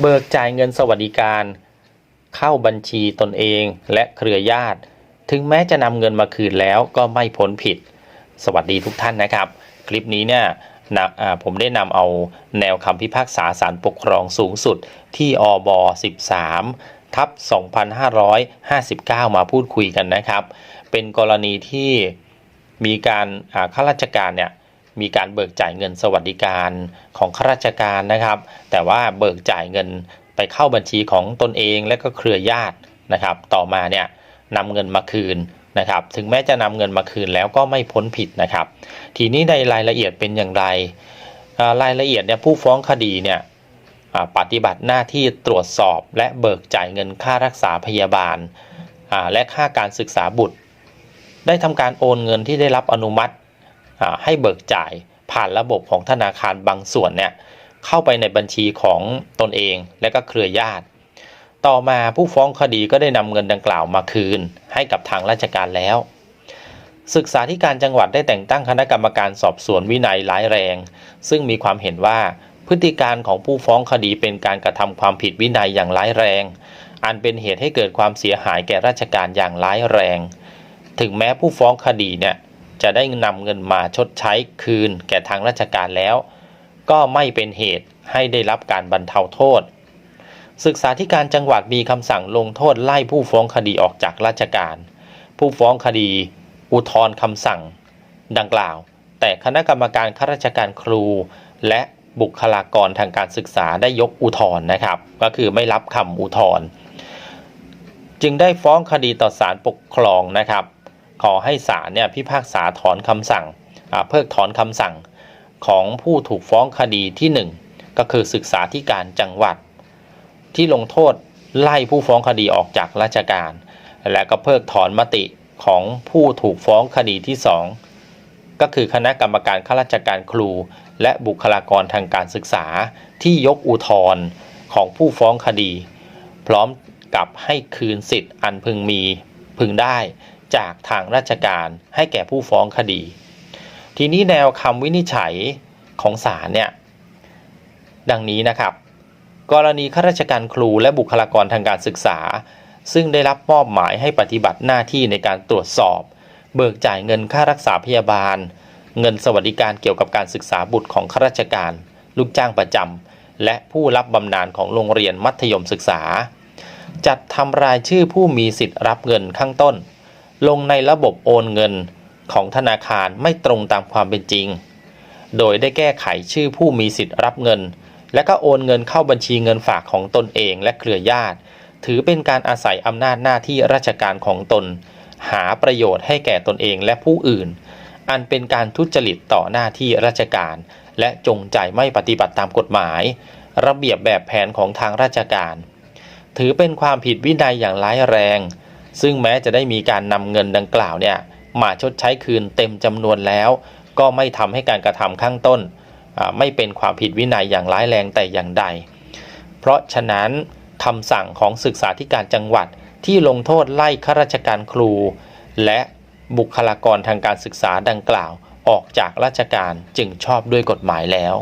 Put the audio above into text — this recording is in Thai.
เบิกจ่ายเงินสวัสดิการ เข้าบัญชีตนเองและเครือญาติ ถึงแม้จะนำเงินมาคืนแล้วก็ไม่พ้นผิด สวัสดีทุกท่านนะครับ คลิปนี้เนี่ยนะผมได้นำเอาแนวคำพิพากษาศาลปกครองสูงสุดที่อบ13 ทับ 2559 มาพูดคุยกันนะครับ เป็นกรณีที่มีการข้าราชการเนี่ย มีการเบิกจ่ายเงินสวัสดิการของข้าราชการนะครับ แต่ว่าเบิกจ่ายเงินไปเข้าบัญชีของตนเองและก็เครือญาตินะครับ ต่อมาเนี่ยนำเงินมาคืนนะครับ ถึงแม้จะนำเงินมาคืนแล้วก็ไม่พ้นผิดนะครับ ทีนี้ในรายละเอียดเป็นอย่างไรรายละเอียดเนี่ยผู้ฟ้องคดีเนี่ยปฏิบัติหน้าที่ตรวจสอบและเบิกจ่ายเงินค่ารักษาพยาบาลและค่าการศึกษาบุตร ได้ทำการโอนเงินที่ได้รับอนุมัติ ให้เบิกจ่ายผ่านระบบของธนาคารบางส่วนเนี่ยเข้าไปในบัญชีของตนเองและก็เครือญาติ ต่อมาผู้ฟ้องคดีก็ได้นำเงินดังกล่าวมาคืน ให้กับทางราชการแล้ว ศึกษาธิการจังหวัดได้แต่งตั้งคณะกรรมการสอบสวนวินัยร้ายแรง ซึ่งมีความเห็นว่าพฤติการของผู้ฟ้องคดีเป็นการกระทำความผิดวินัยอย่างร้ายแรง อันเป็นเหตุให้เกิดความเสียหายแก่ราชการอย่างร้ายแรง ถึงแม้ผู้ฟ้องคดีเนี่ย จะได้นำเงินมาชดใช้คืนแก่ทางราชการแล้ว ก็ไม่เป็นเหตุให้ได้รับการบรรเทาโทษ ศึกษาธิการจังหวัดมีคำสั่งลงโทษไล่ผู้ฟ้องคดีออกจากราชการ ผู้ฟ้องคดี อุทธรณ์คำสั่ง ดังกล่าว แต่คณะกรรมการข้าราชการครู และบุคลากรทางการศึกษาได้ยกอุทธรณ์นะครับ ก็คือไม่รับคำอุทธรณ์จึงได้ฟ้องคดีต่อศาลปกครองนะครับ ขอให้ศาลเนี่ยพิพากษาถอนคำสั่งเพิกถอนคำสั่งของผู้ถูกฟ้องคดีที่ 1 ก็คือศึกษาธิการจังหวัด ที่ลงโทษไล่ผู้ฟ้องคดีออกจากราชการ และก็เพิกถอนมติของผู้ถูกฟ้องคดีที่ 2 ก็คือคณะกรรมการข้าราชการครู และบุคลากรทางการศึกษาที่ยกอุทธรณ์ของผู้ฟ้องคดี พร้อมกับให้คืนสิทธิ์อันพึงมีพึงได้ จากทางราชการให้แก่ผู้ฟ้องคดี ทีนี้แนวคำวินิจฉัยของศาลเนี่ยดังนี้นะครับ กรณีข้าราชการครูและบุคลากรทางการศึกษา ซึ่งได้รับมอบหมายให้ปฏิบัติหน้าที่ในการตรวจสอบ เบิกจ่ายเงินค่ารักษาพยาบาล เงินสวัสดิการเกี่ยวกับการศึกษาบุตรของข้าราชการ ลูกจ้างประจำและผู้รับบำนาญของโรงเรียนมัธยมศึกษา จัดทำรายชื่อผู้มีสิทธิ์รับเงินข้างต้น ลงในระบบโอนเงินของธนาคารไม่ตรงตามความเป็นจริง โดยได้แก้ไขชื่อผู้มีสิทธิ์รับเงิน และก็โอนเงินเข้าบัญชีเงินฝากของตนเองและเครือญาติ ถือเป็นการอาศัยอำนาจหน้าที่ราชการของตน หาประโยชน์ให้แก่ตนเองและผู้อื่น อันเป็นการทุจริตต่อหน้าที่ราชการ และจงใจไม่ปฏิบัติตามกฎหมาย ระเบียบแบบแผนของทางราชการ ถือเป็นความผิดวินัยอย่างร้ายแรง ซึ่งแม้จะได้มีการนำเงินดังกล่าวเนี่ยมาชดใช้คืนเต็มจำนวนแล้ว ก็ไม่ทำให้การกระทำข้างต้น ไม่เป็นความผิดวินัยอย่างร้ายแรงแต่อย่างใด เพราะฉะนั้นคำสั่งของศึกษาธิการจังหวัดที่ลงโทษไล่ข้าราชการครู และบุคลากรทางการศึกษาดังกล่าว ออกจากราชการจึงชอบด้วยกฎหมายแล้ว